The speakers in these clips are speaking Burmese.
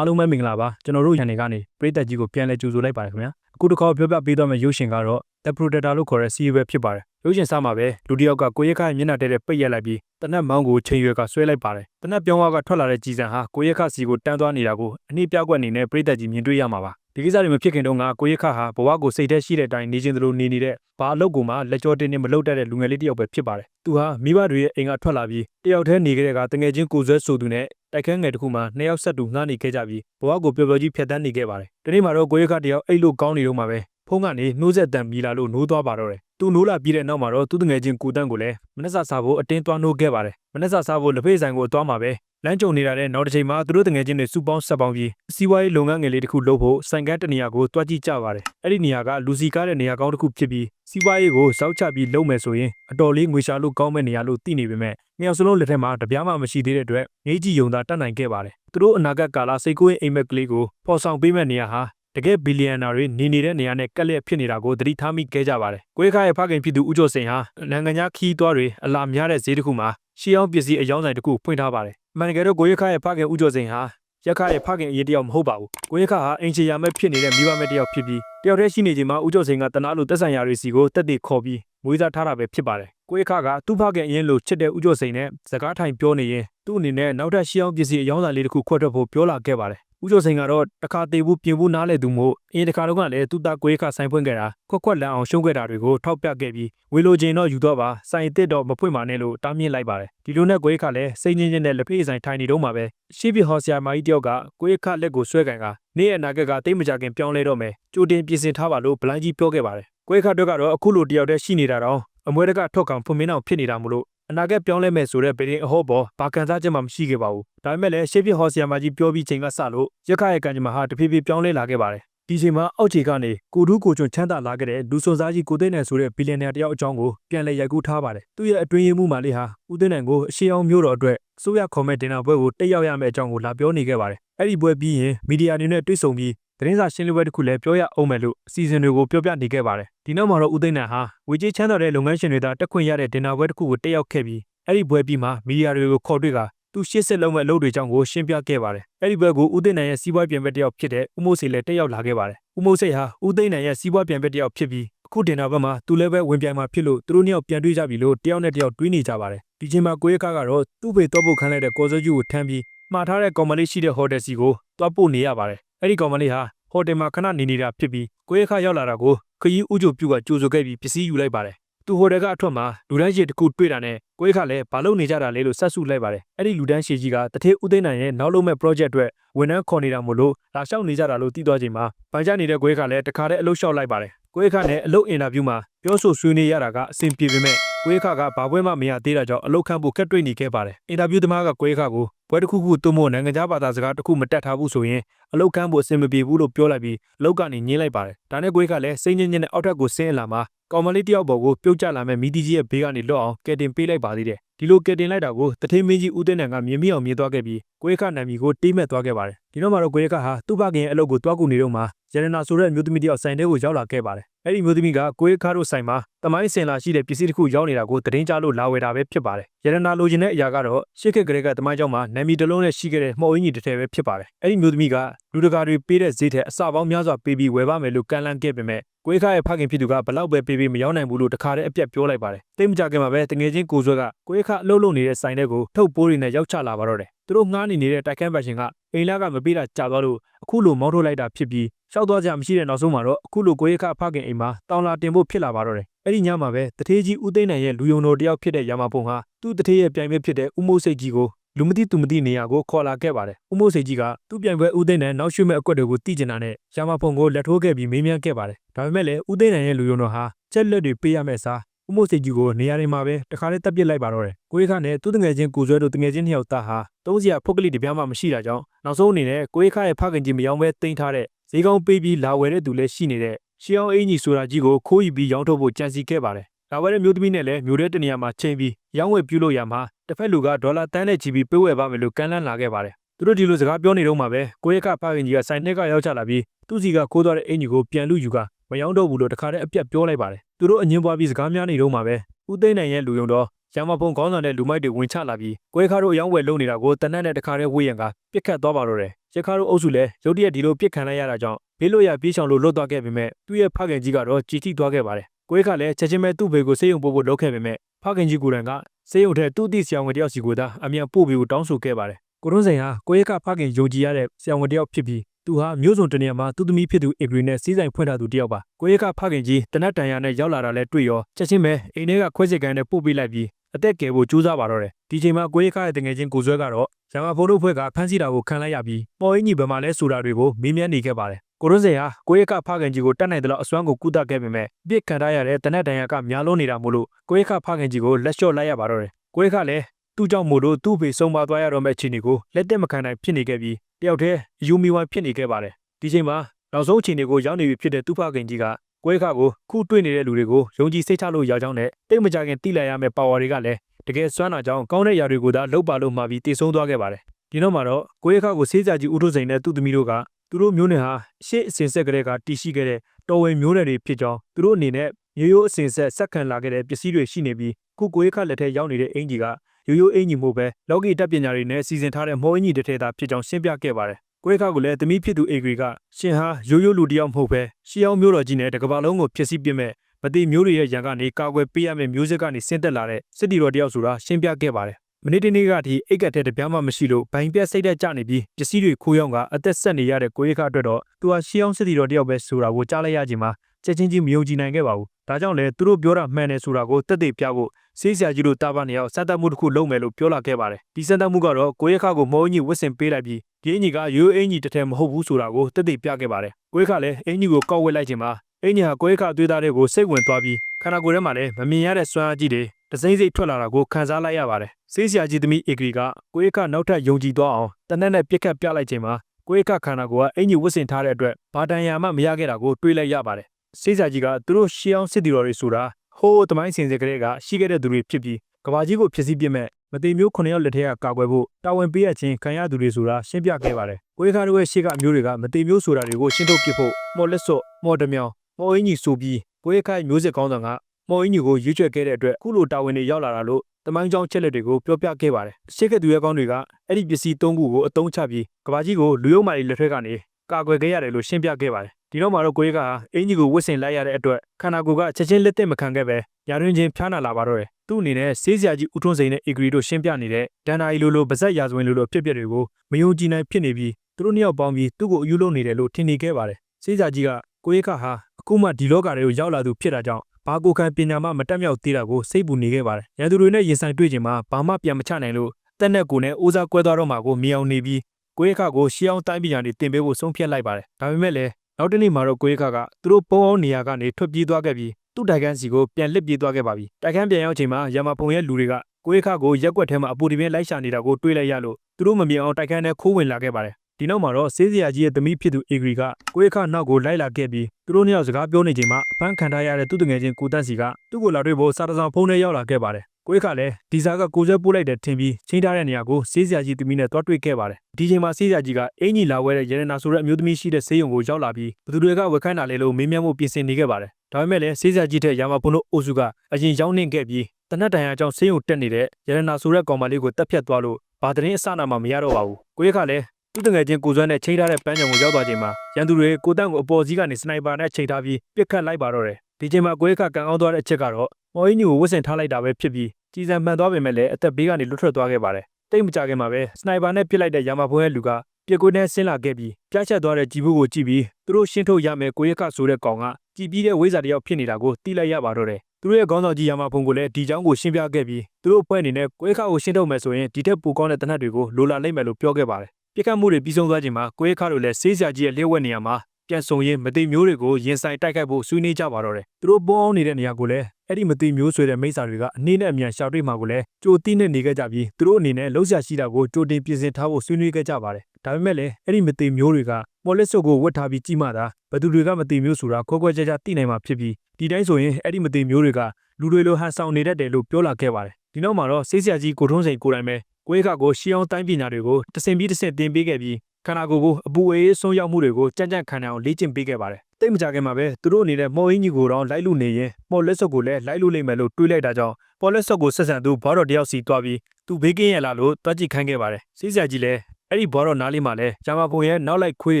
အားလုံးပဲမင်္ဂလာပါကျွန်တော်တို့ရန်နေကနေပရိသတ်ကြီးကိုပြန်လဲကြိုဆိုလိုက်ပါတယ်ခင်ဗျာအခုတစ်ခါပြောပြပေးသွားမယ့်ရုပ်ရှင်ကတော့ The Predator လို့ခေါ်တဲ့စီးရီးပဲဖြစ်ပါတယ်ရုပ်ရှင်စမှာပဲလူတစ်ယောက်ကကိုရက်ခရဲ့မျက်နှာတဲတဲ့ပိတ်ရက်လိုက်ပြီးတနက်မောင်းကိုချိန်ရွယ်ကဆွဲလိုက်ပါတယ်တနက်ပြောင်းဝါကထွက်လာတဲ့ကြည်စံဟာကိုရက်ခစီကိုတန်းသွားနေတာကိုအနည်းပြောက်ွက်အနေနဲ့ပရိသတ်ကြီးမြင်တွေ့ရမှာပါ ဒီကိစ္စတွေမဖြစ်ခင်တုန်းကကိုရက်ခဟာဘဝကိုစိတ်ထဲရှိတဲ့အတိုင်းနေခြင်းသလိုနေနေတဲ့ဘာအလုပ်ကိုမှလက်ကြောတင်းတင်းမလုပ်တတ်တဲ့လူငယ်လေးတစ်ယောက်ပဲဖြစ်ပါတယ်သူဟာမိဘတွေရဲ့အိမ်ကထွက်လာပြီးတယောက်တည်းနေကြတဲ့ကတငယ်ချင်းကိုဆွဲဆိုသူနဲ့တိုက်ခန်းငယ်တစ်ခုမှာနှစ်ယောက်ဆက်တူငှားနေခဲ့ကြပြီးဘဝကိုပျော်ပျော်ကြီးဖြတ်သန်းနေခဲ့ပါတယ်ဒီနေ့မှာတော့ကိုရက်ခတယောက်အဲ့လိုကောင်းနေတော့မှာပဲဖုန်းကနေနှိုးဆက်တန်မီလာလို့နှိုးသွားပါတော့တယ် သူနှိုးလာပြီးတဲ့နောက်မှာတော့သူ့တငယ်ချင်းကိုတန်းကိုလည်းမနှက်စာစားဖို့အတင်းသွားနှိုးခဲ့ပါတယ်မနှက်စာစားဖို့လက်ဖေးဆိုင်ကိုသွားမှာပဲလမ်းကြုံနေတာတဲ့နောက်တစ်ချိန်မှာသူတို့တငယ်ချင်းတွေစုပေါင်းဆက်ပေါင်းပြီးစီးပွားရေးလုပ်ငန်းငယ်လေးတစ်ခုလုပ်ဖို့ဆိုင်ကန်းတနေရာကိုတွားကြည့်ကြပါတယ်အဲ့ဒီနေရာကလူစီကားတဲ့နေရာကောင်းတစ်ခုဖြစ်ပြီးစီးပွားရေးကိုစောက်ချပြီးလုပ်မယ်ဆိုရင်အတော်လေးငွေရှာလို့ကောင်းမဲ့နေရာလို့သိနေပေမဲ့နှစ်ယောက်စလုံးလက်ထက်မှာတပြားမှမရှိသေးတဲ့အတွက်ငေးကြီးယုံသာတတ်နိုင်ခဲ့ပါတယ်သူတို့အနာဂတ်ကာလစိတ်ကူးရင်အိမ်မက်ကလေးကိုပေါ်ဆောင်ပေးမဲ့နေရာဟာ တကယ်ဘီလီယံနာတွေနေနေတဲ့နေရာနဲ့ကက်လက်ဖြစ်နေတာကိုသတိထားမိခဲ့ကြပါတယ်။ကိုေးခါရဲ့ဖခင်ဖြစ်သူဦးကျော်စိန်ဟာနိုင်ငံခြားခီးသွားတွေအလာများတဲ့ဈေးတစ်ခုမှာရှီအောင်ပစ္စည်းအယောင်းဆိုင်တစ်ခုဖွင့်ထားပါတယ်။အမှန်တကယ်တော့ကိုေးခါရဲ့ဖခင်ဦးကျော်စိန်ဟာရက်ခရဲ့ဖခင်အရေးတယောက်မဟုတ်ပါဘူး။ကိုေးခါဟာအင်ချီယာမဲ့ဖြစ်နေတဲ့မိဘမဲ့တယောက်ဖြစ်ပြီးတယောက်တည်းရှိနေချိန်မှာဦးကျော်စိန်ကတနာလိုတက်ဆိုင်ရာတွေစီကိုတက်တည်ခေါ်ပြီးမွေးစားထားတာပဲဖြစ်ပါတယ်။ကိုေးခါကသူ့ဖခင်အရင်လိုချစ်တဲ့ဦးကျော်စိန်နဲ့စကားထိုင်ပြောနေရင် သူ့အနေနဲ့နောက်ထပ်ရှီအောင်ပစ္စည်းအယောင်းဆိုင်လေးတစ်ခုခွက်ထွက်ဖို့ပြောလာခဲ့ပါတယ်။ဦးကျော်စိန်ကတော့တခါသေးဘူးပြင်ဘူးနားလဲသူမို့အရင်တခါတော့ကလည်းသူ့သားကိုေးခါဆိုင်ဖွင့်ခဲ့တာခွက်ခွက်လန်အောင်ရှုံးခဲ့တာတွေကိုထောက်ပြခဲ့ပြီးဝေလိုချင်တော့ယူတော့ပါဆိုင်အစ်စ်တော့မဖွင့်ပါနဲ့လို့တားမြစ်လိုက်ပါတယ်ဒီလိုနဲ့ကိုေးခါလည်းစိတ်ညစ်ညစ်နဲ့လက်ဖေးဆိုင်ထိုင်နေတော့မှပဲရှေ့ပြဟော်ဆရာမကြီးတယောက်ကကိုေးခါလက်ကိုဆွဲကန်ကနေ့ရဲ့အနာဂတ်ကတိတ်မကြခင်ပြောင်းလဲတော့မယ်ကြိုတင်ပြင်ဆင်ထားပါလို့ဗလိုင်းကြီးပြောခဲ့ပါတယ်ကိုေးခါတို့ကတော့အခုလိုတယောက်တည်းရှိနေတာတော့အမွဲတကထွက်ကောင်ဖွင့်မင်းအောင်ဖြစ်နေတာမို့လို့ အနာဂတ်ပြောင်းလဲမယ်ဆိုတဲ့ဗီဒီအဟောပေါ်ဘာကန်စားချက်မှမရှိခဲ့ပါဘူးဒါပေမဲ့လည်းရှေ့ပြဟော်ဆီယာမကြီးပြောပြီးချိန်ကစလို့ရက်ခရဲ့ကံကြမ္မာဟာတဖြည်းဖြည်းပြောင်းလဲလာခဲ့ပါတယ်ဒီချိန်မှာအောက်ခြေကနေကိုဒူးကိုကျွန်းချမ်းသာလာခဲ့တဲ့လူစွန်စားကြီးကိုသိန်းနယ်ဆိုတဲ့ဘီလီယံနာတယောက်အကြောင်းကိုပြန်လည်ရိုက်ကူးထားပါတယ်သူ့ရဲ့အတွင်းရင်းမှုမှလေးဟာဦးသိန်းနယ်ကိုအရှိအောင်မျိုးတော်အတွက်စိုးရခေါ်မဲ့တင်နာပွဲကိုတက်ရောက်ရမယ့်အကြောင်းကိုလာပြောနေခဲ့ပါတယ်အဲ့ဒီပွဲပြီးရင်မီဒီယာတွေနဲ့တွေ့ဆုံပြီး သတင်းစာရှင်းလင်းပွဲတစ်ခုလည်းပြောရအောင်မယ်လို့အစီအစဉ်တွေကိုပြောပြနေခဲ့ပါတယ်ဒီနောက်မှာတော့ဦးသိန်းနယ်ဟာဝေကြီးချမ်းသာတဲ့လုပ်ငန်းရှင်တွေသာတက်ခွင့်ရတဲ့တင်နာပွဲတစ်ခုကိုတက်ရောက်ခဲ့ပြီးအဲ့ဒီပွဲပြီးမှမီဒီယာတွေကိုခေါ်တွေ့ကသူရှေ့ဆက်လုံးမဲ့အလုပ်တွေကြောင့်ကိုရှင်းပြခဲ့ပါတယ်။အဲ့ဒီဘက်ကိုဦးသိန်းနိုင်ရဲ့စီးပွားပြန်ဘက်တစ်ယောက်ဖြစ်တဲ့ဦးမိုးစေလည်းတက်ရောက်လာခဲ့ပါတယ်။ဦးမိုးစေဟာဦးသိန်းနိုင်ရဲ့စီးပွားပြန်ဘက်တစ်ယောက်ဖြစ်ပြီးအခုတင်တာဘက်မှာသူလည်းပဲဝင်ပြိုင်မှာဖြစ်လို့သူတို့နှစ်ယောက်ပြန်တွေ့ကြပြီလို့တယောက်နဲ့တယောက်တွေးနေကြပါတယ်။ဒီချိန်မှာကိုရဲကားကတော့သူ့ဖေတော့ဖို့ခန်းလိုက်တဲ့ကော်စောကျူကိုထမ်းပြီးမှားထားတဲ့ကောင်မလေးရှိတဲ့ဟိုတယ်စီကိုတွားပို့နေရပါတယ်။ အဲ့ဒီကောင်မလေးဟာဟိုတယ်မှာခဏနေနေတာဖြစ်ပြီးကိုရဲခါရောက်လာတာကိုခရီးဥကြိုပြုတ်ကကြိုဆိုခဲ့ပြီးပစ္စည်းယူလိုက်ပါတယ်။သူဟိုတယ်ကအထွက်မှာလူတန်းရှည်တစ်ခုတွေ့တာနဲ့ကိုယ့်ခါလည်းဘာလို့နေကြတာလဲလို့ဆက်စုလိုက်ပါတယ်အဲ့ဒီလူတန်းရှည်ကြီးကတထေးဦးသိန်းနိုင်ရဲ့နောက်လုံးမဲ့ project အတွက်ဝန်ထမ်းခေါ်နေတာမို့လို့လာလျှောက်နေကြတာလို့သိသွားချိန်မှာပန်ချနေတဲ့ကိုယ့်ခါလည်းတခါတည်းအလုပ်လျှောက်လိုက်ပါတယ်ကိုယ့်ခါနဲ့အလုပ်အင်တာဗျူးမှာပြောဆိုဆွေးနွေးရတာကအဆင်ပြေပေမဲ့ကိုယ့်ခါကဘာပွဲမှမရသေးတာကြောင့်အလုပ်ခန့်ဖို့ကက်တွေ့နေခဲ့ပါတယ်အင်တာဗျူးသမားကကိုယ့်ခါကို ပွဲတစ်ခုခုသွမို့နိုင်ငံခြားဘာသာစကားတစ်ခုမတက်ထားဘူးဆိုရင်အလုတ်ကမ်းဖို့အဆင်မပြေဘူးလို့ပြောလိုက်ပြီးအလုတ်ကနေညင်းလိုက်ပါတယ်။ဒါနဲ့ကိုယ်ကလည်းစိတ်ညစ်ညစ်နဲ့အောက်ထပ်ကိုဆင်းလာမှာ ကောင်မလေးတယောက်ပေါ်ကိုပြုတ်ကျလာမဲ့မီတီကြီးရဲ့ဘေးကနေလွတ်အောင်ကယ်တင်ပေးလိုက်ပါသေးတယ်။ဒီလိုကယ်တင်လိုက်တာကိုတထင်းမင်းကြီးဦးသိန်းနံကမြင်မိအောင်မြင်သွားခဲ့ပြီးကိုယ်ခနာမီကိုတိမက်သွားခဲ့ပါတယ်။ဒီတော့မှတော့ကိုယ်ခဟာသူ့ဘခင်ရဲ့အလုပ်ကိုတွားကူနေတော့မှရတနာဆိုတဲ့အမျိုးသမီးတယောက်ဆိုင်ထဲကိုရောက်လာခဲ့ပါတယ်။အဲ့ဒီမျိုးသမီးကကိုယ်ခါတို့ဆိုင်မှာတမိုင်းစင်လာရှိတဲ့ပစ္စည်းတစ်ခုရောက်နေတာကိုသတင်းကြားလို့လာဝယ်တာပဲဖြစ်ပါတယ်။ရတနာလိုချင်တဲ့အရာကတော့ရှစ်ခက်ကလေးကတမိုင်းကျောင်းမှာနာမီတစ်လုံးနဲ့ရှိခဲ့တဲ့မှော်အင်းကြီးတစ်ထည်ပဲဖြစ်ပါတယ်။အဲ့ဒီမျိုးသမီးကလူတကာတွေပေးတဲ့ဈေးထက်အစပေါင်းများစွာပေးပြီးဝယ်ပါမယ်လို့ကန့်လန့်ခဲ့ပေမဲ့ကိုယ်ခါရဲ့ဖခင်ဖြစ်သူကဘလောက်ပဲပေးပြီးမရောက်နိုင်ဘူးလို့တခါတည်းအပြတ်ပြောလိုက်ပါတယ်။တိတ်မကြခင်မှာပဲတငယ်ချင်းကိုဆွဲကကိုယ်ခါအလုပ်လုပ်နေတဲ့ဆိုင်တဲ့ကိုထုတ်ပိုးတွေနဲ့ရောက်ချလာပါတော့တယ်။သူတို့ငှားနေနေတဲ့တိုက်ခန်းဘက်ရှင်ကအိမ်လာကမပေးတာကြာသွားလို့အခုလိုမောင်းထုတ်လိုက်တာဖြစ်ပြီးရှောက်သွားကြမရှိတဲ့နောက်ဆုံးမှာတော့အခုလိုကိုယ်ခါဖခင်အိမ်မှာတောင်လာတင်ဖို့ဖြစ်လာပါတော့တယ်။အဲ့ဒီညမှာပဲတထေးကြီးဦးသိန်းနိုင်ရဲ့လူယုံတော်တယောက်ဖြစ်တဲ့ရာမဖုံဟာသူ့တထေးရဲ့ပြိုင်ပွဲဖြစ်တဲ့ဦးမိုးစိတ်ကြီးကို လူမသိသူမသိနေရာကိုခေါ်လာခဲ့ပါတယ်။ဦးမိုးစိတ်ကြီးကသူ့ပြိုင်ပွဲဦးသိန်းနိုင်နောက်ရွှေ့မဲ့အကွက်တွေကိုသိကျင်တာနဲ့ရာမဖုံကိုလက်ထိုးခဲ့ပြီးမေးမြန်းခဲ့ပါတယ်။ဒါပေမဲ့လည်းဦးသိန်းနိုင်ရဲ့လူယုံတော်ဟာချက်လက်တွေပေးရမယ့်စားဦးမိုးစိတ်ကြီးကိုနေရာတွေမှာပဲတခါလေးတက်ပစ်လိုက်ပါတော့တယ်။ကိုေးခါနဲ့သူ့တငယ်ချင်းကိုဆွဲတို့တငယ်ချင်းနှစ်ယောက်သားဟာတုံးစရာဖုတ်ကလေးတစ်ပြားမှမရှိတာကြောင့်နောက်ဆုံးအနေနဲ့ကိုေးခါရဲ့ဖခင်ကြီးမယောင်းပဲတင်ထားတဲ့ဈေးကောင်းပေးပြီးလာဝယ်တဲ့သူလည်းရှိနေတဲ့ရှီအောင်အင်းကြီးဆိုတာကြီးကိုခိုးယူပြီးရောင်းထုတ်ဖို့ကြံစီခဲ့ပါတယ်။ ဒါဝယ်တဲ့မျိုးသမီးနဲ့လည်းမျိုးတဲ့တနေရာမှာချိန်ပြီးရောင်းဝယ်ပြုလုပ်ရမှာတစ်ဖက်လူကဒေါ်လာတန်းနဲ့ချီပြီးပေးဝယ်ပါမယ်လို့ကမ်းလှမ်းလာခဲ့ပါတယ်။သူတို့ဒီလိုစကားပြောနေတော့မှပဲကိုရဲကဖခင်ကြီးကဆိုင်နှက်ကရောက်ချလာပြီးသူ့စီကခိုးသွားတဲ့အင်ကြီးကိုပြန်လူယူကမယောင်းတော့ဘူးလို့တခါတည်းအပြတ်ပြောလိုက်ပါတယ်။သူတို့အငင်းပွားပြီးစကားများနေတော့မှပဲဦးသိန်းနိုင်ရဲ့လူယုံတော်ရမဖုံခေါင်းဆောင်တဲ့လူမိုက်တွေဝင်ချလာပြီးကိုရဲခါတို့အယောင်းဝယ်လုံနေတာကိုတနက်နဲ့တခါတည်းဝေးရန်ကပြစ်ခတ်သွားပါတော့တယ်ရခါတို့အုပ်စုလည်းရုတ်တရက်ဒီလိုပြစ်ခံလိုက်ရတာကြောင့်ဘေးလို့ရပြေးချောင်လို့လွတ်သွားခဲ့ပေမဲ့သူ့ရဲ့ဖခင်ကြီးကတော့ကြည်တိသွားခဲ့ပါတယ် ကိုရဲခါလည်းချက်ချင်းပဲသူ့ဘေကိုစေးရုံပို့ဖို့လုပ်ခဲ့ပေမဲ့ဖခင်ကြီးကိုယ်တိုင်ကစေးရုံထဲသူ့အသည့်ဆရာဝန်တယောက်စီကိုသာအမြန်ပို့ပြီးတောင်းဆိုခဲ့ပါတယ်ကိုရုံးစိန်ဟာကိုရဲခဖခင်ယုံကြည်ရတဲ့ဆရာဝန်တယောက်ဖြစ်ပြီးသူဟာမျိုးစုံတနေရာမှာသူ့သမီးဖြစ်သူအဂရီနဲ့စီးဆိုင်ဖွင့်ထားသူတယောက်ပါကိုရဲခဖခင်ကြီးတနတ်တန်ရနဲ့ရောက်လာတာလဲတွေ့ရောချက်ချင်းပဲအိမ်ထဲကခွဲစစ်ကန်နဲ့ပို့ပေးလိုက်ပြီးအသက်ကယ်ဖို့ကြိုးစားပါတော့တယ်ဒီချိန်မှာကိုရဲခရဲ့တငယ်ချင်းကိုဆွဲကတော့ရမဖုံတို့ဖွဲ့ကဖမ်းဆီးတာကိုခံလိုက်ရပြီးပေါ်အင်းကြီးဘယ်မှာလဲဆိုတာတွေကိုမေးမြန်းနေခဲ့ပါတယ် ကိုရွန်းစေဟာကိုရဲခဖခင်ကြီးကိုတတ်နိုင်တယ်လို့အစွမ်းကိုကုသခဲ့ပေမဲ့ပြစ်ခံထားရတဲ့တနတ်တန်ရကများလုံးနေတာမို့လို့ကိုရဲခဖခင်ကြီးကိုလက်လျှော့လိုက်ရပါတော့တယ်ကိုရဲခလည်းသူ့ကြောင့်မို့လို့သူ့ဖေဆုံးမသွားရတော့မယ့်အခြေအနေကိုလက်တက်မခံနိုင်ဖြစ်နေခဲ့ပြီးတယောက်တည်းယူမီဝိုင်းဖြစ်နေခဲ့ပါတယ်ဒီချိန်မှာနောက်ဆုံးအခြေအနေကိုရောက်နေပြီဖြစ်တဲ့သူ့ဖခင်ကြီးကကိုရဲခကိုခုတွေ့နေတဲ့လူတွေကိုယုံကြည်စိတ်ချလို့ရကြောင်းနဲ့တိတ်မကြခင်တိလိုက်ရမယ့်ပါဝါတွေကလည်းတကယ်စွမ်းနာကြောင်းကောင်းတဲ့ຢာတွေကိုသာလှုပ်ပါလို့မှာပြီးတည်ဆုံးသွားခဲ့ပါတယ်ဒီနောက်မှာတော့ကိုရဲခကိုဆေးကြကြီးဦးထုစိန်နဲ့သူ့သမီးတို့က သူတို့မျိုးနယ်ဟာရှေ့အစဉ်ဆက်ကလေးကတီးရှိခဲ့တဲ့တော်ဝင်မျိုးနယ်တွေဖြစ်ကြောင်းသူတို့အနေနဲ့ရိုးရိုးအစဉ်ဆက်ဆက်ခံလာခဲ့တဲ့ပစ္စည်းတွေရှိနေပြီးခုကိုရဲခလက်ထက်ရောက်နေတဲ့အင်ကြီးကရိုးရိုးအင်ကြီးမို့ပဲလောကီတပ်ပညာတွေနဲ့စီစဉ်ထားတဲ့မောအင်ကြီးတစ်ထည်သာဖြစ်ကြောင်းရှင်းပြခဲ့ပါတယ်ကိုရဲခကိုလည်းသမီးဖြစ်သူအေဂရီကရှင်ဟာရိုးရိုးလူတစ်ယောက်မဟုတ်ပဲရှီအောင်မျိုးတော်ကြီးနဲ့တကဘာလုံးကိုဖြစ်စီပြစ်မဲ့မတိမျိုးတွေရဲ့ရန်ကနေကာကွယ်ပေးရမယ့်မျိုးစစ်ကနေဆင်းသက်လာတဲ့စစ်တီတော်တယောက်ဆိုတာရှင်းပြခဲ့ပါတယ် မနေ့တနေ့ကဒီအိတ်ကက်တဲ့တပြားမှမရှိလို့ဘိုင်ပြက်စိတ်သက်ကြနေပြီးပစ္စည်းတွေခိုးရောက်ကအသက်ဆက်နေရတဲ့ကိုရဲခအတွက်တော့သူဟာရှီအောင်စစ်တီတော်တယောက်ပဲဆိုတာကိုကြားလိုက်ရခြင်းမှာချက်ချင်းချင်းမယုံကြည်နိုင်ခဲ့ပါဘူးဒါကြောင့်လည်းသူတို့ပြောတာမှန်တယ်ဆိုတာကိုတက်သေးပြဖို့စေးစရာကြီးတို့တာပါနေအောင်စံတတ်မှုတစ်ခုလုပ်မယ်လို့ပြောလာခဲ့ပါတယ်ဒီစံတတ်မှုကတော့ကိုရဲခကိုမောအင်းကြီးဝစ်စင်ပေးလိုက်ပြီးဒီအင်ကြီးကရိုးအင်းကြီးတစ်ထည်မဟုတ်ဘူးဆိုတာကိုတက်သေးပြခဲ့ပါတယ်ကိုရဲခလည်းအင်းကြီးကိုကောက်ဝစ်လိုက်ခြင်းမှာအင်းကြီးဟာကိုရဲခအသွေးသားတွေကိုစိတ်ဝင်သွားပြီးခန္ဓာကိုယ်ထဲမှာလည်းမမြင်ရတဲ့စွမ်းအားကြီးတွေတစိမ့်စိမ့်ထွက်လာတာကိုခံစားလိုက်ရပါတယ် စေးစရာကြီးသမီးအေဂရီကကိုရဲခနောက်ထပ်ယုံကြည်သွားအောင်တနက်နဲ့ပြက်ခတ်ပြလိုက်ခြင်းမှာကိုရဲခခန္ဓာကိုယ်ကအင်ကြီးဝစ်စင်ထားတဲ့အတွက်ဘာတန်ရာမှမရခဲ့တာကိုတွေးလိုက်ရပါတယ်စေးစရာကြီးကသူတို့ရှေးအောင်စစ်တီတော်တွေဆိုတာဟိုးတမိုင်းစင်စကလေးကရှိခဲ့တဲ့သူတွေဖြစ်ပြီးကဘာကြီးကိုဖြစ်စည်းပြစ်မဲ့မတိမျိုး9ယောက်လက်ထက်ကကာကွယ်ဖို့တာဝန်ပေးရခြင်းခံရသူတွေဆိုတာရှင်းပြခဲ့ပါတယ်ကိုရဲခါတို့ရဲ့ရှေ့ကအမျိုးတွေကမတိမျိုးဆိုတာတွေကိုရှင်းထုတ်ပြဖို့မော်လက်စော့မော်တမြောင်မော်အင်းကြီးဆိုပြီးကိုရဲခါမျိုးစစ်ကောင်းဆောင်ကမော်အင်းကြီးကိုရွေးချယ်ခဲ့တဲ့အတွက်ခုလိုတာဝန်တွေရောက်လာတာလို့ တမိုင်းကြောင်းချက်လက်တွေကိုပြောပြခဲ့ပါတယ်ရှေ့ကသူရဲကောင်းတွေကအဲ့ဒီပစ္စည်း၃ခုကိုအသုံးချပြီးကဘာကြီးကိုလူယုံမာရီလက်ထက်ကနေကာကွယ်ခဲ့ရတယ်လို့ရှင်းပြခဲ့ပါတယ်ဒီတော့မှတော့ကိုရဲကအင်ကြီးကိုဝစ်စင်လိုက်ရတဲ့အတွက်ခန္ဓာကိုယ်ကချက်ချင်းလက်သက်မခံခဲ့ပဲညာတွင်ချင်းဖျားနာလာပါတော့တယ်သူ့အနေနဲ့ဆေးစရာကြီးဦးထွန်းစိန်နဲ့အီဂရီတို့ရှင်းပြနေတဲ့ဒန်နာအီလိုလိုဗဇက်ရာဇဝင်လိုလိုဖြစ်ပျက်တွေကိုမယုံကြည်နိုင်ဖြစ်နေပြီးသူတို့နှစ်ယောက်ပေါင်းပြီးသူ့ကိုအယူလုံးနေတယ်လို့ထင်နေခဲ့ပါတယ်ဆေးစရာကြီးကကိုရဲကဟာအခုမှဒီလောကတွေကိုရောက်လာသူဖြစ်တာကြောင့် ဘာကိုခံပညာမှမတက်မြောက်သေးတာကိုစိတ်ပူနေခဲ့ပါတယ်ရန်သူတွေနဲ့ရင်ဆိုင်တွေ့ချိန်မှာဘာမှပြန်မချနိုင်လို့တက်နဲ့ကိုနဲ့အိုးစားကွဲသွားတော့မှကိုမြင်အောင်နေပြီးကိုရဲခကိုရှီအောင်တိုင်းပညာတွေတင်ပေးဖို့ဆုံးဖြတ်လိုက်ပါတယ်ဒါပေမဲ့လည်းနောက်တနေ့မှာတော့ကိုရဲခကသူတို့ပုံအောင်နေရာကနေထွက်ပြေးသွားခဲ့ပြီးသူ့တိုက်ခန်းစီကိုပြန်လစ်ပြေးသွားခဲ့ပါပြီတိုက်ခန်းပြန်ရောက်ချိန်မှာရမဖုံရဲ့လူတွေကကိုရဲခကိုရက်ွက်ထဲမှာအပူတပြင်းလိုက်ရှာနေတာကိုတွေးလိုက်ရလို့သူတို့မမြင်အောင်တိုက်ခန်းထဲခိုးဝင်လာခဲ့ပါတယ် ဒီနောက်မှာတော့ဆေးစရာကြီးရဲ့သမီးဖြစ်သူအေဂရီကကိုရဲခနောက်ကိုလိုက်လာခဲ့ပြီးသူတို့နှစ်ယောက်စကားပြောနေချိန်မှာအဖမ်းခံထားရတဲ့သူ့တငယ်ချင်းကိုတန့်စီကသူ့ကိုလာတွေ့ဖို့စာတစောင်ဖုန်းထဲရောက်လာခဲ့ပါတယ်ကိုရဲခလည်းဒီစာကကိုကျဲပို့လိုက်တဲ့ထင်ပြီးချိန်ထားတဲ့နေရာကိုဆေးစရာကြီးသမီးနဲ့တွားတွေ့ခဲ့ပါတယ်ဒီချိန်မှာဆေးစရာကြီးကအင်ကြီးလာဝဲတဲ့ရတနာဆိုတဲ့အမျိုးသမီးရှိတဲ့ဆေးရုံကိုရောက်လာပြီးဘသူတွေကဝက်ခိုင်းတာလဲလို့မေးမြန်းမှုပြင်ဆင်နေခဲ့ပါတယ်ဒါပေမဲ့လည်းဆေးစရာကြီးတဲ့ရာမဖုန်တို့အိုစုကအရင်ရောက်နှင့်ခဲ့ပြီးတနတ်တန်ရာကြောင့်ဆေးရုံတက်နေတဲ့ရတနာဆိုတဲ့ကောင်မလေးကိုတက်ဖြတ်သွားလို့ဘာတရင်အစနာမှမရတော့ပါဘူးကိုရဲခလည်း သူ့တငယ်ချင်းကိုစွမ်းနဲ့ချိန်ထားတဲ့ပန်းချောင်ကိုရောက်သွားချိန်မှာရန်သူတွေကိုတန့်ကိုအပေါ်စီးကနေစနိုက်ပါနဲ့ချိန်ထားပြီးပစ်ခတ်လိုက်ပါတော့တယ်ဒီချိန်မှာကိုရဲခကန်အောင်သွားတဲ့အချက်ကတော့မော်အင်းညူကိုဝတ်ဆင်ထားလိုက်တာပဲဖြစ်ပြီးကြီးစံမှန်သွားပေမဲ့လည်းအသက်ဘေးကနေလွတ်ထွက်သွားခဲ့ပါတယ်တိတ်မကြခင်မှာပဲစနိုက်ပါနဲ့ပစ်လိုက်တဲ့ရာမဘုံရဲ့လူကပြက်ကိုနဲ့ဆင်းလာခဲ့ပြီးပြားချက်သွားတဲ့ဂျီဘူးကိုကြည့်ပြီးသူတို့ရှင်းထုတ်ရမယ်ကိုရဲခဆိုတဲ့ကောင်ကကြည်ပြီးတဲ့ဝိဇာတယောက်ဖြစ်နေတာကိုသိလိုက်ရပါတော့တယ်သူတို့ရဲ့ခေါင်းဆောင်ကြီးယာမာဖုန်ကိုလည်းဒီကြောင်းကိုရှင်းပြခဲ့ပြီးသူတို့အဖွဲ့အနေနဲ့ကိုရဲခကိုရှင်းထုတ်မယ်ဆိုရင်ဒီထက်ပိုကောင်းတဲ့တနတ်တွေကိုလိုလာနိုင်မယ်လို့ပြောခဲ့ပါတယ် ပြစ်ခတ်မှုတွေပြီးဆုံးသွားချိန်မှာကိုရဲခတို့လည်းဆေးစရာကြီးရဲ့လျှို့ဝှက်နေရာမှာပြန်ဆုံရင်မတိမျိုးတွေကိုရင်ဆိုင်တိုက်ခိုက်ဖို့ဆွေးနွေးကြပါတော့တယ်သူတို့ပေါင်းနေတဲ့နေရာကိုလည်းအဲ့ဒီမတိမျိုးဆွေတဲ့မိစ္ဆာတွေကအနည်းနဲ့အမြန်ရှာတွေ့မှာကိုလည်းကြိုတိနဲ့နေခဲ့ကြပြီးသူတို့အနေနဲ့လှုပ်ရှားရှိတာကိုကြိုတင်ပြင်ဆင်ထားဖို့ဆွေးနွေးခဲ့ကြပါတယ်ဒါပေမဲ့လည်းအဲ့ဒီမတိမျိုးတွေကမော်လက်စုပ်ကိုဝတ်ထားပြီးကြီးမှသာဘသူတွေကမတိမျိုးဆိုတာခွဲခွဲခြားခြားသိနိုင်မှာဖြစ်ပြီးဒီတိုင်းဆိုရင်အဲ့ဒီမတိမျိုးတွေကလူတွေလိုဟန်ဆောင်နေတတ်တယ်လို့ပြောလာခဲ့ပါတယ်ဒီနောက်မှာတော့စိတ်ဆရာကြီးကိုထုံးစိန်ကိုယ်တိုင်ပဲ ကိုယ့်ခကိုရှီအောင်တိုင်းပညာတွေကိုတဆင်ပြီးတဆင်တင်ပေးခဲ့ပြီးခန္ဓာကိုယ်ကိုအပူအေးဆုံးရောက်မှုတွေကိုကြံ့ကြံ့ခံနိုင်အောင်လေ့ကျင့်ပေးခဲ့ပါတယ်တိတ်မကြခင်မှာပဲသူတို့အနေနဲ့မော်အင်းကြီးကိုတော့လိုက်လို့နေရင်မော်လက်စော့ကိုလည်းလိုက်လို့လိမ့်မယ်လို့တွေးလိုက်တာကြောင့်ပေါ်လက်စော့ကိုဆက်ဆံသူဘောတော်တယောက်စီတွားပြီးသူဘေးကင်းရလားလို့တွားကြည့်ခိုင်းခဲ့ပါတယ်စီးစရာကြီးလည်းအဲ့ဒီဘောတော်နားလေးမှာလည်းဂျာမာပုံရဲ့နောက်လိုက်ခွေး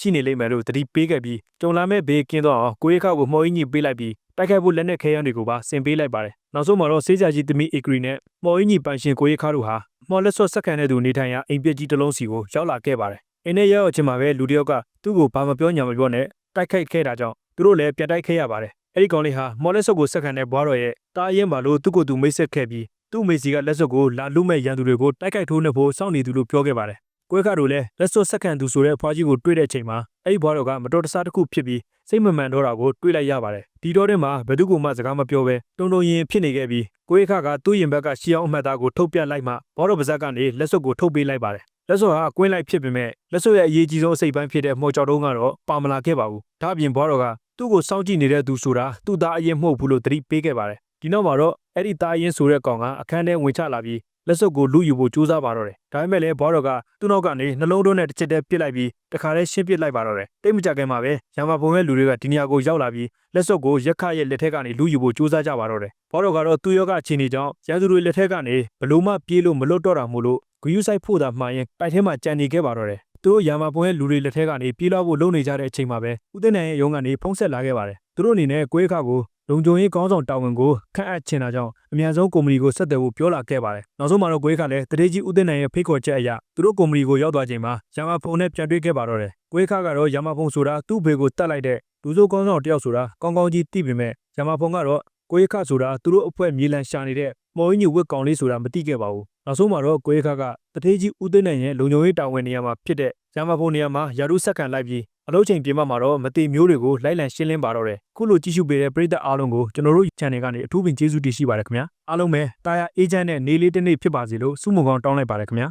ရှိနေလိမ့်မယ်လို့သတိပေးခဲ့ပြီးကြုံလာမဲ့ဘေးကင်းတော့အောင်ကိုရီခါကိုမော်အင်းကြီးပေးလိုက်ပြီးတိုက်ခိုက်ဖို့လက်နက်ခဲယမ်းတွေကိုပါဆင်ပေးလိုက်ပါတယ်နောက်ဆုံးမှာတော့စေးစရာကြီးသမီးအီဂရီနဲ့မော်အင်းကြီးပိုင်ရှင်ကိုရီခါတို့ဟာ မော်လက်စော့ဆက်ခံတဲ့သူနေထိုင်ရာအိမ်ပြစ်ကြီးတစ်လုံးစီကိုရောက်လာခဲ့ပါတယ်အင်းနဲ့ရောက်ချင်းမှာပဲလူတစ်ယောက်ကသူ့ကိုဘာမပြောညာမပြောနဲ့တိုက်ခိုက်ခဲ့တာကြောင့်သူတို့လည်းပြန်တိုက်ခဲ့ရပါတယ်အဲ့ဒီကောင်လေးဟာမော်လက်စော့ကိုဆက်ခံတဲ့ဘွားတော်ရဲ့တားရင်ပါလို့သူ့ကိုယ်သူမိတ်ဆက်ခဲ့ပြီးသူ့မေစီကလက်စော့ကိုလာလူမဲ့ရန်သူတွေကိုတိုက်ခိုက်ထိုးနှက်ဖို့စောင့်နေသူလို့ပြောခဲ့ပါတယ် ကွဲခါတို့လည်းလက်စော့ဆက်ခံသူဆိုတဲ့ဖွားကြီးကိုတွေ့တဲ့ချိန်မှာအဲ့ဒီဘွားတော်ကမတော်တဆတစ်ခုဖြစ်ပြီးစိတ်မမှန်တော့တာကိုတွေ့လိုက်ရပါတယ်ဒီတော့တဲ့မှာဘယ်သူကမှစကားမပြောဘဲတုံတုံရင်ဖြစ်နေခဲ့ပြီးကိုရီခါကသူ့ရင်ဘက်ကရှီအောင်အမှတ်သားကိုထုတ်ပြလိုက်မှဘောတော်ပါဇက်ကနေလက်စော့ကိုထုတ်ပေးလိုက်ပါတယ်လက်စော့ဟာကွင်းလိုက်ဖြစ်ပေမဲ့လက်စော့ရဲ့အရေးကြီးဆုံးအစိတ်ပိုင်းဖြစ်တဲ့မော်ကြော်တုံးကတော့ပါမလာခဲ့ပါဘူးဒါ့အပြင်ဘောတော်ကသူ့ကိုစောင့်ကြည့်နေတဲ့သူဆိုတာသူ့သားအရင်မဟုတ်ဘူးလို့သတိပေးခဲ့ပါတယ်ဒီနောက်မှာတော့အဲ့ဒီသားရင်ဆိုတဲ့ကောင်ကအခန်းထဲဝင်ချလာပြီး လက်စုပ်ကိုလူယူဖို့ကြိုးစားပါတော့တယ်ဒါပေမဲ့လည်းဘောတော်ကသူ့နောက်ကနေနှလုံးသွင်းနဲ့တစ်ချက်တည်းပစ်လိုက်ပြီးတခါတည်းရှင်းပစ်လိုက်ပါတော့တယ်တိတ်မကြခင်မှာပဲရမပုံရဲ့လူတွေကဒီနေရာကိုရောက်လာပြီးလက်စုပ်ကိုရက်ခရဲ့လက်ထက်ကနေလူယူဖို့ကြိုးစားကြပါတော့တယ်ဘောတော်ကတော့သူ့ယောဂအခြေအနေကြောင့်ရန်သူတွေလက်ထက်ကနေဘလို့မှပြေးလို့မလွတ်တော့တာမို့လို့ဂယူးဆိုင်ဖို့တာမှန်ရင်ပိုက်ထဲမှာကြံနေခဲ့ပါတော့တယ်သူတို့ရာမပုံရဲ့လူတွေလက်ထက်ကနေပြေးလောက်ဖို့လုပ်နေကြတဲ့အချိန်မှာပဲဦးသိန်းနိုင်ရဲ့ရုံးကနေဖုံးဆက်လာခဲ့ပါတယ်သူတို့အနေနဲ့ကိုယ့်အခါကို လုံခြုံရေးကောင်းဆောင်တာဝန်ကိုခန့်အပ်ချင်တာကြောင့်အမြန်ဆုံးကုမ္ပဏီကိုဆက်သွယ်ဖို့ပြောလာခဲ့ပါတယ်။နောက်ဆုံးမှာတော့ကိုေးကလည်းတရေကြီးဦးသိန်းနိုင်ရဲ့ဖိတ်ခေါ်ချက်အရသူတို့ကုမ္ပဏီကိုရောက်သွားချိန်မှာရမဖုန်နဲ့ပြန်တွေ့ခဲ့ပါတော့တယ်။ကိုေးခကတော့ရမဖုန်ဆိုတာသူ့ဘေကိုတတ်လိုက်တဲ့လူစိုးကောင်းဆောင်တယောက်ဆိုတာကောင်းကောင်းကြီးသိပေမဲ့ရမဖုန်ကတော့ကိုေးခဆိုတာသူတို့အဖွဲ့မြေလန်ရှာနေတဲ့မော်အင်းကြီးဝက်ကောင်လေးဆိုတာမသိခဲ့ပါဘူး။နောက်ဆုံးမှာတော့ကိုေးခကတရေကြီးဦးသိန်းနိုင်ရဲ့လုံခြုံရေးတာဝန်နေရာမှာဖြစ်တဲ့ရမဖုန်နေရာမှာယာရုဆက်ခံလိုက်ပြီး အလုပ်ချိန်ပြင်ပမှာတော့မတိမျိုးတွေကိုလိုက်လံရှင်းလင်းပါတော့တယ်ခုလိုကြည့်ရှုပေးတဲ့ပရိသတ်အားလုံးကိုကျွန်တော်တို့ channel ကနေအထူးပင်ကျေးဇူးတင်ရှိပါတယ်ခင်ဗျာအားလုံးပဲတာယာအေဂျင့်နဲ့နေလေးတစ်နေ့ဖြစ်ပါစေလို့ဆုမွန်ကောင်းတောင်းလိုက်ပါတယ်ခင်ဗျာ